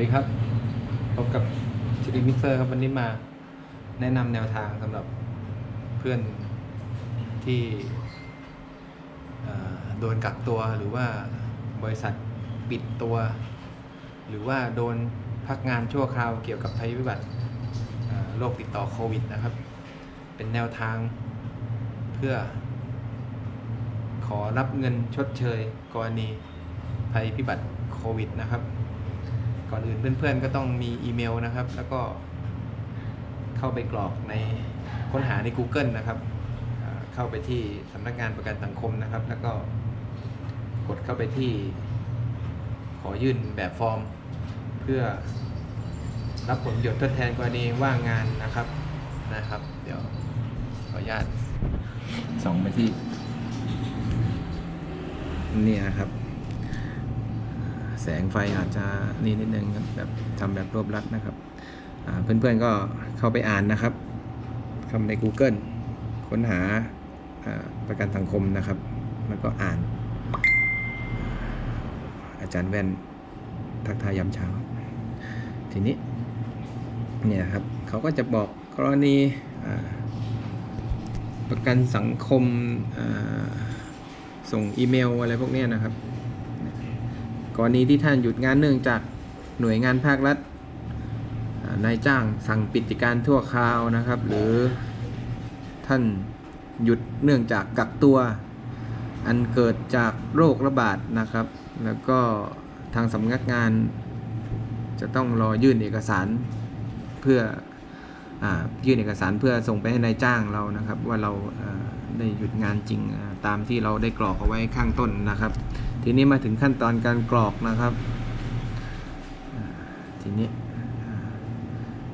ดีครับ พบกับชิลิมิกเซอร์ครับวันนี้มาแนะนำแนวทางสำหรับเพื่อนที่โดนกักตัวหรือว่าบริษัทปิดตัว หรือว่าโดนพักงานชั่วคราวเกี่ยวกับภัยพิบัติโรคติดต่อโควิดนะครับ เป็นแนวทางเพื่อ ขอรับเงินชดเชยกรณีภัยพิบัติโควิดนะครับ ก่อนอื่นเพื่อนๆก็ต้องมีอีเมลนะครับ แล้วก็เข้าไปกรอกในค้นหาใน Google นะครับ เข้าไปที่สำนักงานประกันสังคมนะครับ แล้วก็กดเข้าไปที่ ขอยื่นแบบฟอร์ม เพื่อรับผลประโยชน์ทดแทนกรณีว่างงานนะครับนะครับ เดี๋ยวขออนุญาตส่องไปที่นี่นะครับ งไฟอาจจะนี่นิดนึงแบบทำแบบรวบรัดนะครับเพื่อนๆก็เข้าไปอ่านนะครับคำใน Google ค้นหาประกันสังคมนะครับ แล้วก็อ่าน อาจารย์แว่นทักทายยามเช้า ทีนี้เนี่ยครับเขาก็จะบอกกรณีประกันสังคมส่งอีเมลอะไรพวกนี้นะครับ รณีที่ท่านหยุดงานเนื่องจากหน่วยงานภาครัฐนายจ้างสั่งปิดกิจการทั่วคราวนะครับ หรือท่านหยุดเนื่องจากกักตัว อันเกิดจากโรคระบาดนะครับ แล้วก็ทางสำนักงาน จะต้องรอยื่นเอกสารเพื่ออยื่นเอกสารเพื่อส่งไปให้นายจ้างเรานะครับ ว่าเราได้หยุดงานจริงตามที่เราได้กรอกเอาไว้ข้างต้นนะครับ ทีนี้มาถึงขั้นตอนการกรอกนะครับทีนี้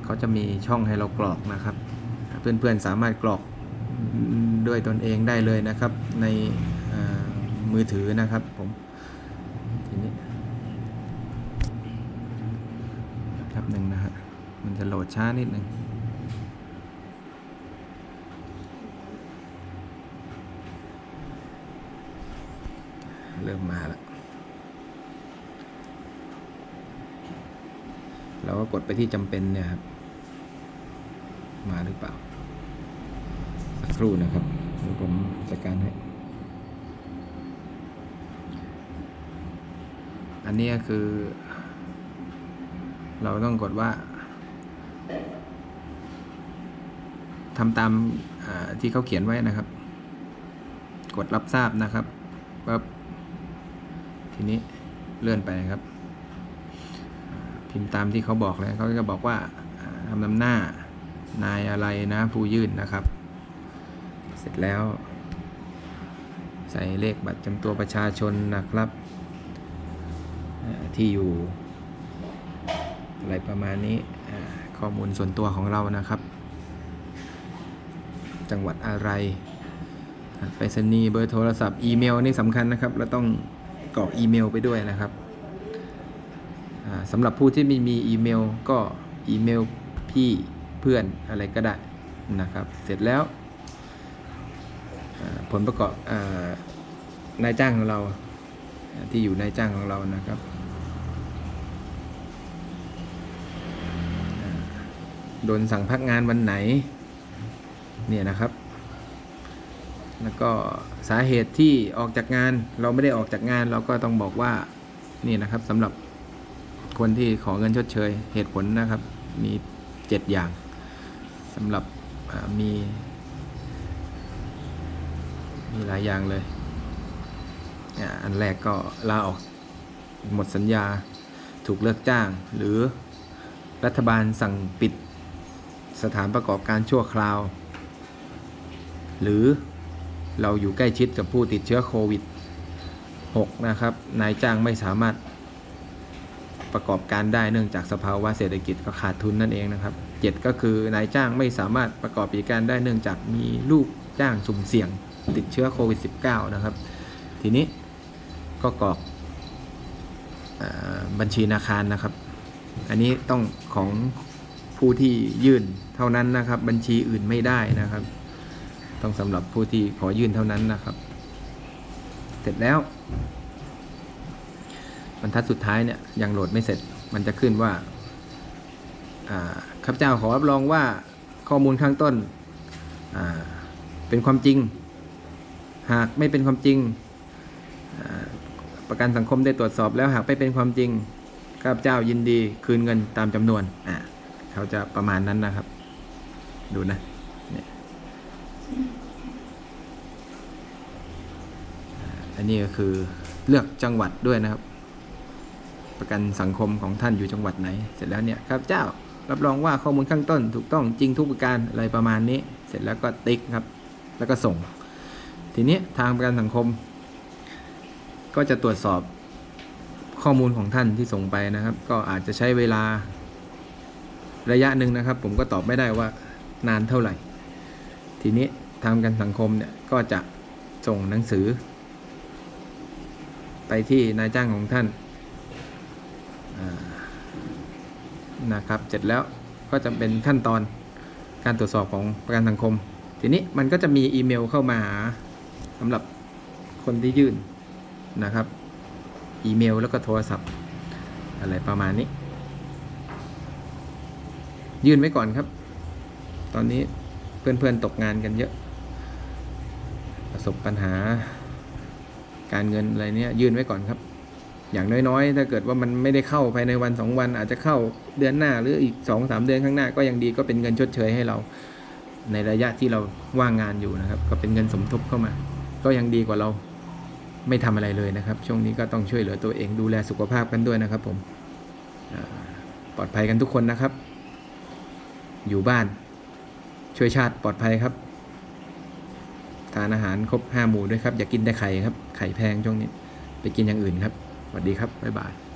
เขาจะมีช่องให้เรากรอกนะครับ เพื่อนๆสามารถกรอกด้วยตนเองได้เลยนะครับ ในมือถือนะครับผมทีนี้แป๊บหนึ่งนะฮะมันจะโหลดช้านิดหนึ่ง เริ่มมาแล้วเราก็กดไปที่จำเป็นเนี่ยครับ มาหรือเปล่า สักครู่นะครับเดี๋ยวผมจัดการให้ อันนี้คือ เราต้องกดว่าทำตามที่เขาเขียนไว้นะครับ กดรับทราบนะครับปั๊บ ทีนี้เลื่อนไปนะครับ พิมพ์ตามที่เขาบอกเลยเขาจะบอกว่าทำนำหน้านายอะไรนะผู้ยื่นนะครับ เสร็จแล้ว ใส่เลขบัตรจำตัวประชาชนนะครับที่อยู่ อะไรประมาณนี้ข้อมูลส่วนตัวของเรานะครับ จังหวัดอะไรไปรษณีย์เบอร์โทรศัพท์อีเมลนี่สำคัญนะครับเราต้อง กรอกอีเมลไปด้วยนะครับสำหรับผู้ที่ไม่มีอีเมลก็อีเมลพี่เพื่อนอะไรก็ได้นะครับ เสร็จแล้วผลประกอบนายจ้างของเราที่อยู่นายจ้างของเรานะครับโดนสั่งพักงานวันไหน เนี่ยนะครับ แล้วก็สาเหตุที่ออกจากงานเราไม่ได้ออกจากงานเราก็ต้องบอกว่านี่นะครับสำหรับคนที่ขอเงินชดเชย เหตุผลนะครับ มี 7 อย่างสำหรับมี มีหลายอย่างเลย อันแรกก็ลาออกหมดสัญญาถูกเลิกจ้าง หรือรัฐบาลสั่งปิดสถานประกอบการชั่วคราว หรือ เราอยู่ใกล้ชิดกับผู้ติดเชื้อโควิด 6 นะครับ นายจ้างไม่สามารถประกอบการได้เนื่องจากสภาวะเศรษฐกิจก็ขาดทุนนั่นเองนะครับ 7 ก็คือนายจ้างไม่สามารถประกอบกิจการได้เนื่องจากมีลูกจ้างสุ่มเสี่ยง ติดเชื้อโควิด -19 นะครับ ทีนี้ก็กรอกบัญชีธนาคารนะครับ อันนี้ต้องของผู้ที่ยื่นเท่านั้นนะครับ บัญชีอื่นไม่ได้นะครับ ต้องสำหรับผู้ที่ขอยื่นเท่านั้นนะครับ เสร็จแล้ว บรรทัดสุดท้ายเนี่ยยังโหลดไม่เสร็จมันจะขึ้นว่าข้าพเจ้าขอรับรองว่าข้อมูลข้างต้นเป็นความจริง หากไม่เป็นความจริง ประกันสังคมได้ตรวจสอบแล้วหากไม่เป็นความจริงข้าพเจ้ายินดีคืนเงินตามจำนวนเขาจะประมาณนั้นนะครับ ดูนะเนี่ย อันนี้ก็คือเลือกจังหวัดด้วยนะครับ ประกันสังคมของท่านอยู่จังหวัดไหน เสร็จแล้วเนี่ยครับเจ้ารับรองว่าข้อมูลข้างต้นถูกต้องจริงทุกประการอะไรประมาณนี้ เสร็จแล้วก็ติ๊กครับ แล้วก็ส่ง ทีนี้ทางประกันสังคม ก็จะตรวจสอบข้อมูลของท่านที่ส่งไปนะครับ ก็อาจจะใช้เวลาระยะหนึ่งนะครับ ผมก็ตอบไม่ได้ว่านานเท่าไหร่ ทีนี้ทางประกันสังคมเนี่ยก็จะส่งหนังสือ ไปที่นายจ้างของท่านนะครับเสร็จแล้วก็จะเป็นขั้นตอนการตรวจสอบของประกันสังคม ทีนี้มันก็จะมีอีเมลเข้ามาสำหรับคนที่ยื่นนะครับ อีเมลแล้วก็โทรศัพท์ อะไรประมาณนี้ ยื่นไว้ก่อนครับ ตอนนี้เพื่อนๆตกงานกันเยอะ ประสบปัญหา การเงินอะไรเนี้ยยื่นไว้ก่อนครับ อย่างน้อยๆ ถ้าเกิดว่ามันไม่ได้เข้าภายในวันสองวัน อาจจะเข้าเดือนหน้าหรืออีกสองสามเดือนข้างหน้าก็ยังดีก็เป็นเงินชดเชยให้เรา ในระยะที่เราว่างงานอยู่นะครับ ก็เป็นเงินสมทบเข้ามา ก็ยังดีกว่าเราไม่ทำอะไรเลยนะครับ ช่วงนี้ก็ต้องช่วยเหลือตัวเองดูแลสุขภาพกันด้วยนะครับ ผมปลอดภัยกันทุกคนนะครับ อยู่บ้านช่วยชาติปลอดภัยครับ ทานอาหารครบห้าหมู่ด้วยครับ อย่ากินแต่ไข่ครับ ไข่แพงช่วงนี้ ไปกินอย่างอื่นครับ สวัสดีครับ บ๊ายบาย